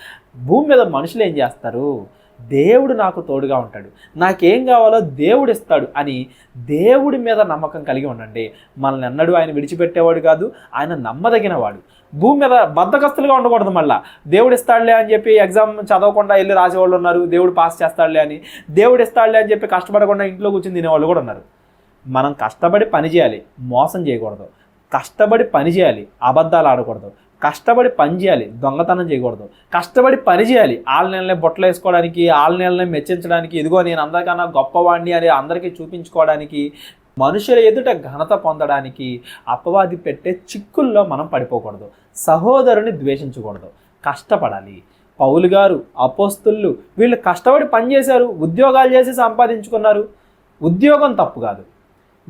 భూమి మీద మనుషులు ఏం చేస్తారు? దేవుడు నాకు తోడుగా ఉంటాడు. నాకేం కావాలో దేవుడు ఇస్తాడు అని దేవుడి మీద నమ్మకం కలిగి ఉండండి. మనల్ని ఎన్నడూ ఆయన విడిచిపెట్టేవాడు కాదు ఆయన నమ్మదగినవాడు. భూమి మీద బద్దకస్తులుగా ఉండకూడదు మళ్ళా. దేవుడు ఇస్తాడులే అని చెప్పి ఎగ్జామ్ చదవకుండా వెళ్ళి రాసేవాళ్ళు ఉన్నారు దేవుడు పాస్ చేస్తాడులే అని. దేవుడు ఇస్తాడులే అని చెప్పి కష్టపడకుండా ఇంట్లో కూర్చొని తినేవాళ్ళు కూడా ఉన్నారు. మనం కష్టపడి పని చేయాలి మోసం చేయకూడదు. కష్టపడి పని చేయాలి అబద్ధాలు ఆడకూడదు. కష్టపడి పని చేయాలి దొంగతనం చేయకూడదు. కష్టపడి పని చేయాలి. ఆళ్ళ నెలనే బొట్టలు వేసుకోవడానికి ఆళ్ళ నెలనే మెచ్చించడానికి ఇదిగో నేను అందరికన్నా గొప్పవాడిని అని అందరికీ చూపించుకోవడానికి మనుషుల ఎదుట ఘనత పొందడానికి అపవాది పెట్టే చిక్కుల్లో మనం పడిపోకూడదు. సహోదరుని ద్వేషించకూడదు. కష్టపడాలి. పౌలు గారు అపోస్తుళ్ళు వీళ్ళు కష్టపడి పనిచేశారు ఉద్యోగాలు చేసి సంపాదించుకున్నారు. ఉద్యోగం తప్పు కాదు.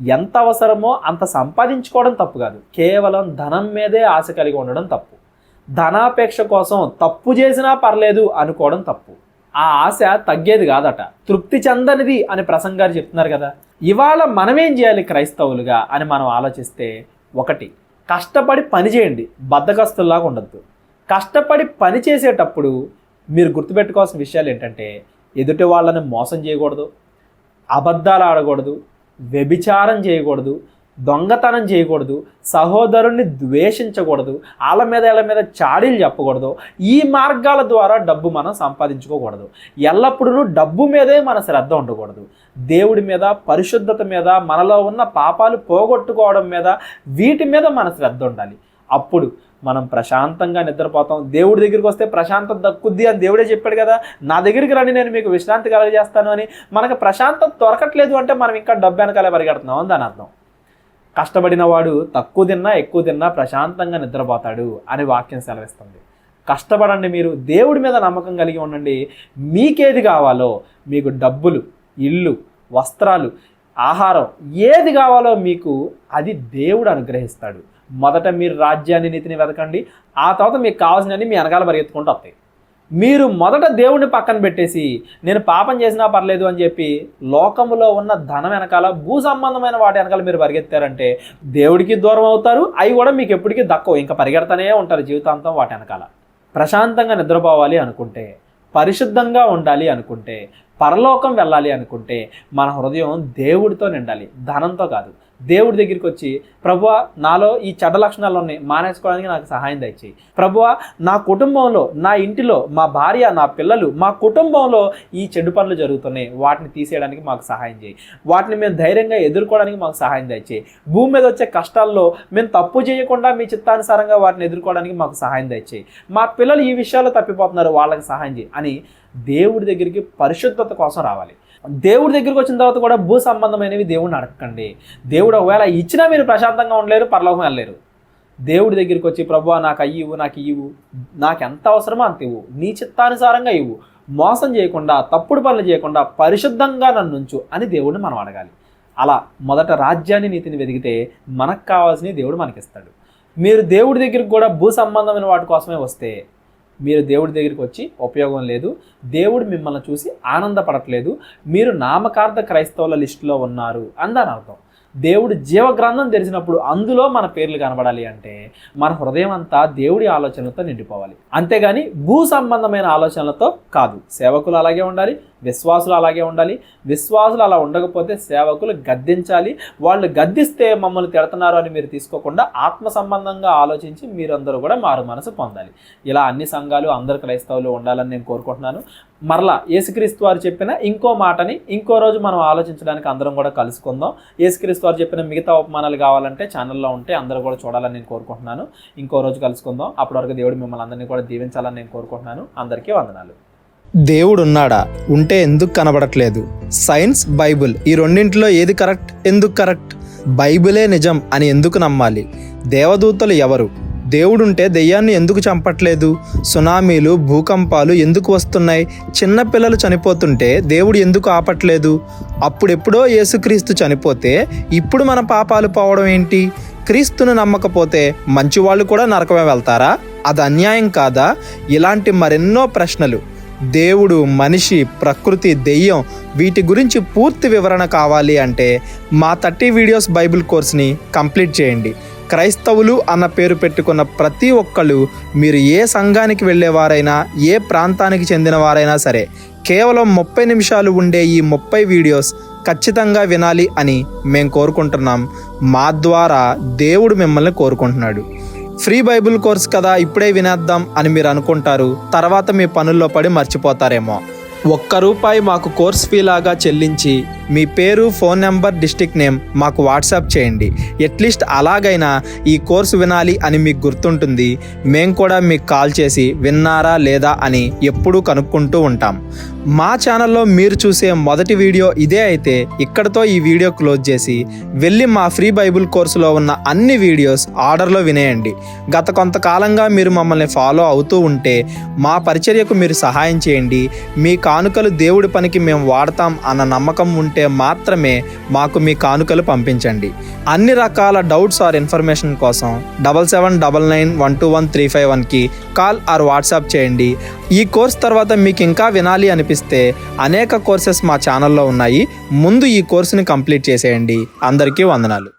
ఎంత అవసరమో అంత సంపాదించుకోవడం తప్పు కాదు. కేవలం ధనం మీదే ఆశ కలిగి ఉండడం తప్పు. ధనాపేక్ష కోసం తప్పు చేసినా పర్లేదు అనుకోవడం తప్పు. ఆ ఆశ తగ్గేది కాదట. తృప్తి చెందనిది అని ప్రసంగారు చెప్తున్నారు కదా. ఇవాళ మనమేం చేయాలి క్రైస్తవులుగా అని మనం ఆలోచిస్తే ఒకటి కష్టపడి పని చేయండి. బద్దకస్తుల్లాగా ఉండద్దు. కష్టపడి పని చేసేటప్పుడు మీరు గుర్తుపెట్టుకోవాల్సిన విషయాలు ఏంటంటే ఎదుటి వాళ్ళని మోసం చేయకూడదు. అబద్ధాలు ఆడకూడదు. వ్యభిచారం చేయకూడదు దొంగతనం చేయకూడదు సహోదరుణ్ణి ద్వేషించకూడదు వాళ్ళ మీద వాళ్ళ మీద చాడీలు చెప్పకూడదు. ఈ మార్గాల ద్వారా డబ్బు మనం సంపాదించుకోకూడదు. ఎల్లప్పుడూ డబ్బు మీదే మన శ్రద్ధ ఉండకూడదు. దేవుడి మీద పరిశుద్ధత మీద మనలో ఉన్న పాపాలు పోగొట్టుకోవడం మీద వీటి మీద మన శ్రద్ధ ఉండాలి. అప్పుడు మనం ప్రశాంతంగా నిద్రపోతాం. దేవుడి దగ్గరికి వస్తే ప్రశాంతత దక్కుద్ది అని దేవుడే చెప్పాడు కదా. నా దగ్గరికి రండి నేను మీకు విశ్రాంతి కలగజేస్తాను అని. మనకు ప్రశాంతత దొరకట్లేదు అంటే మనం ఇంకా డబ్బు వెనకాలే పరిగెడుతున్నాం అని దాని అర్థం. కష్టపడిన వాడు తక్కువ తిన్నా ఎక్కువ తిన్నా ప్రశాంతంగా నిద్రపోతాడు అని వాక్యం సెలవిస్తుంది. కష్టపడండి మీరు దేవుడి మీద నమ్మకం కలిగి ఉండండి. మీకేది కావాలో మీకు డబ్బులు ఇల్లు వస్త్రాలు ఆహారం ఏది కావాలో మీకు అది దేవుడు అనుగ్రహిస్తాడు. మొదట మీరు రాజ్యాన్ని నీతిని వెతకండి. ఆ తర్వాత మీకు కావాల్సినవి మీ వెనకాల పరిగెత్తుకుంటూ వస్తాయి. మీరు మొదట దేవుడిని పక్కన పెట్టేసి నేను పాపం చేసినా పర్లేదు అని చెప్పి లోకములో ఉన్న ధనం వెనకాల భూ సంబంధమైన వాటి వెనకాల మీరు పరిగెత్తారంటే దేవుడికి దూరం అవుతారు. అవి కూడా మీకు ఎప్పటికీ దక్కవు. ఇంకా పరిగెడతానే ఉంటారు జీవితాంతం వాటి వెనకాల. ప్రశాంతంగా నిద్రపోవాలి అనుకుంటే పరిశుద్ధంగా ఉండాలి అనుకుంటే పరలోకం వెళ్ళాలి అనుకుంటే మన హృదయం దేవుడితో నిండాలి ధనంతో కాదు. దేవుడి దగ్గరికి వచ్చి ప్రభువ నాలో ఈ చెడ్డ లక్షణాలు ఉన్నాయి మానేసుకోవడానికి నాకు సహాయం దయచేయి. ప్రభువ నా కుటుంబంలో నా ఇంటిలో మా భార్య నా పిల్లలు మా కుటుంబంలో ఈ చెడు పనులు జరుగుతున్నాయి. వాటిని తీసేయడానికి మాకు సహాయం చేయి. వాటిని మేము ధైర్యంగా ఎదుర్కోవడానికి మాకు సహాయం దయచేయి. భూమి మీద వచ్చే కష్టాల్లో మేము తప్పు చేయకుండా మీ చిత్తానుసారంగా వాటిని ఎదుర్కోవడానికి మాకు సహాయం దయచేయి. మా పిల్లలు ఈ విషయాల్లో తప్పిపోతున్నారు వాళ్ళకి సహాయం చేయి అని దేవుడి దగ్గరికి పరిశుద్ధత కోసం రావాలి. దేవుడి దగ్గరికి వచ్చిన తర్వాత కూడా భూ సంబంధమైనవి దేవుడిని అడగండి దేవుడు ఒకవేళ ఇచ్చినా మీరు ప్రశాంతంగా ఉండలేరు పరలోకం వెళ్ళలేరు. దేవుడి దగ్గరికి వచ్చి ప్రభు నాకు అయ్యివు నాకు ఇవ్వు. నాకు ఎంత అవసరమో అంత ఇవ్వు. నీ చిత్తానుసారంగా ఇవ్వు. మోసం చేయకుండా తప్పుడు పనులు చేయకుండా పరిశుద్ధంగా నన్ను ఉంచు అని దేవుడిని మనం అడగాలి. అలా మొదట రాజ్యాన్ని నీతిని వెతికితే మనకు కావాల్సిన దేవుడు మనకిస్తాడు. మీరు దేవుడి దగ్గరికి కూడా భూ సంబంధమైన వాటి కోసమే వస్తే మీరు దేవుడి దగ్గరికి వచ్చి ఉపయోగం లేదు. దేవుడు మిమ్మల్ని చూసి ఆనందపడట్లేదు. మీరు నామకార్థ క్రైస్తవుల లిస్టులో ఉన్నారు. అందని అర్థం. దేవుడు జీవగ్రంథం తెరిచినప్పుడు అందులో మన పేర్లు కనబడాలి అంటే మన హృదయం అంతా దేవుడి ఆలోచనలతో నిండిపోవాలి. అంతేగాని భూ సంబంధమైన ఆలోచనలతో కాదు. సేవకులు అలాగే ఉండాలి విశ్వాసులు అలాగే ఉండాలి. విశ్వాసులు అలా ఉండకపోతే సేవకులు గద్దించాలి. వాళ్ళు గద్దిస్తే మమ్మల్ని తిడుతున్నారు అని మీరు తీసుకోకుండా ఆత్మ సంబంధంగా ఆలోచించి మీరందరూ కూడా మారు మనసు పొందాలి. ఇలా అన్ని సంఘాలు అందరు క్రైస్తవులు ఉండాలని నేను కోరుకుంటున్నాను. మరలా యేసుక్రీస్తు వారు చెప్పిన ఇంకో మాటని ఇంకో రోజు మనం ఆలోచించడానికి అందరం కూడా కలుసుకుందాం. యేసుక్రీస్తు వారు చెప్పిన మిగతా ఉపమానాలు కావాలంటే ఛానల్లో ఉంటే అందరూ కూడా చూడాలని నేను కోరుకుంటున్నాను. ఇంకో రోజు కలుసుకుందాం. అప్పటివరకు దేవుడు మిమ్మల్ని అందరినీ కూడా దీవించాలని నేను కోరుకుంటున్నాను. అందరికీ వందనాలు. దేవుడు ఉన్నాడా ఉంటే ఎందుకు కనబడట్లేదు? సైన్స్ బైబుల్ ఈ రెండింటిలో ఏది కరెక్ట్? ఎందుకు కరెక్ట్? బైబిలే నిజం అని ఎందుకు నమ్మాలి? దేవదూతలు ఎవరు? దేవుడుంటే దెయ్యాన్ని ఎందుకు చంపట్లేదు? సునామీలు భూకంపాలు ఎందుకు వస్తున్నాయి? చిన్న పిల్లలు చనిపోతుంటే దేవుడు ఎందుకు ఆపట్లేదు? అప్పుడెప్పుడో యేసుక్రీస్తు చనిపోతే ఇప్పుడు మన పాపాలు పోవడం ఏంటి? క్రీస్తును నమ్మకపోతే మంచివాళ్ళు కూడా నరకమే వెళ్తారా? అది అన్యాయం కాదా? ఇలాంటి మరెన్నో ప్రశ్నలు. దేవుడు మనిషి ప్రకృతి దెయ్యం వీటి గురించి పూర్తి వివరణ కావాలి అంటే మా థర్టీ వీడియోస్ బైబిల్ కోర్స్ని కంప్లీట్ చేయండి. క్రైస్తవులు అన్న పేరు పెట్టుకున్న ప్రతి ఒక్కళ్ళు మీరు ఏ సంఘానికి వెళ్ళేవారైనా ఏ ప్రాంతానికి చెందినవారైనా సరే కేవలం ముప్పై నిమిషాలు ఉండే ఈ ముప్పై వీడియోస్ ఖచ్చితంగా వినాలి అని మేము కోరుకుంటున్నాం. మా ద్వారా దేవుడు మిమ్మల్ని కోరుకుంటున్నాడు. ఫ్రీ బైబిల్ కోర్స్ కదా ఇప్పుడే వినేద్దాం అని మీరు అనుకుంటారు. తర్వాత మీ పనుల్లో పడి మర్చిపోతారేమో. ఒక్క రూపాయి మాకు కోర్స్ ఫీ లాగా చెల్లించి మీ పేరు ఫోన్ నెంబర్ డిస్టిక్ నేమ్ మాకు వాట్సాప్ చేయండి. ఎట్లీస్ట్ అలాగైనా ఈ కోర్సు వినాలి అని మీకు గుర్తుంటుంది. మేము కూడా మీకు కాల్ చేసి విన్నారా లేదా అని ఎప్పుడూ కనుక్కుంటూ ఉంటాం. మా ఛానల్లో మీరు చూసే మొదటి వీడియో ఇదే అయితే ఇక్కడతో ఈ వీడియో క్లోజ్ చేసి వెళ్ళి మా ఫ్రీ బైబిల్ కోర్సులో ఉన్న అన్ని వీడియోస్ ఆర్డర్లో వినేయండి. గత కొంతకాలంగా మీరు మమ్మల్ని ఫాలో అవుతూ ఉంటే మా పరిచర్యకు మీరు సహాయం చేయండి. మీ కానుకలు దేవుడి పనికి మేము వాడతాం అన్న నమ్మకం ఉంటే మాత్రమే మాకు మీ కానుకలు పంపించండి. అన్ని రకాల డౌట్స్ ఆర్ ఇన్ఫర్మేషన్ కోసం double seven double nine one two one three five వన్కి కాల్ ఆర్ వాట్సాప్ చేయండి. ఈ కోర్స్ తర్వాత మీకు ఇంకా వినాలి అనిపిస్తే అనేక కోర్సెస్ మా ఛానల్లో ఉన్నాయి. ముందు ఈ కోర్సుని కంప్లీట్ చేసేయండి. అందరికీ వందనాలు.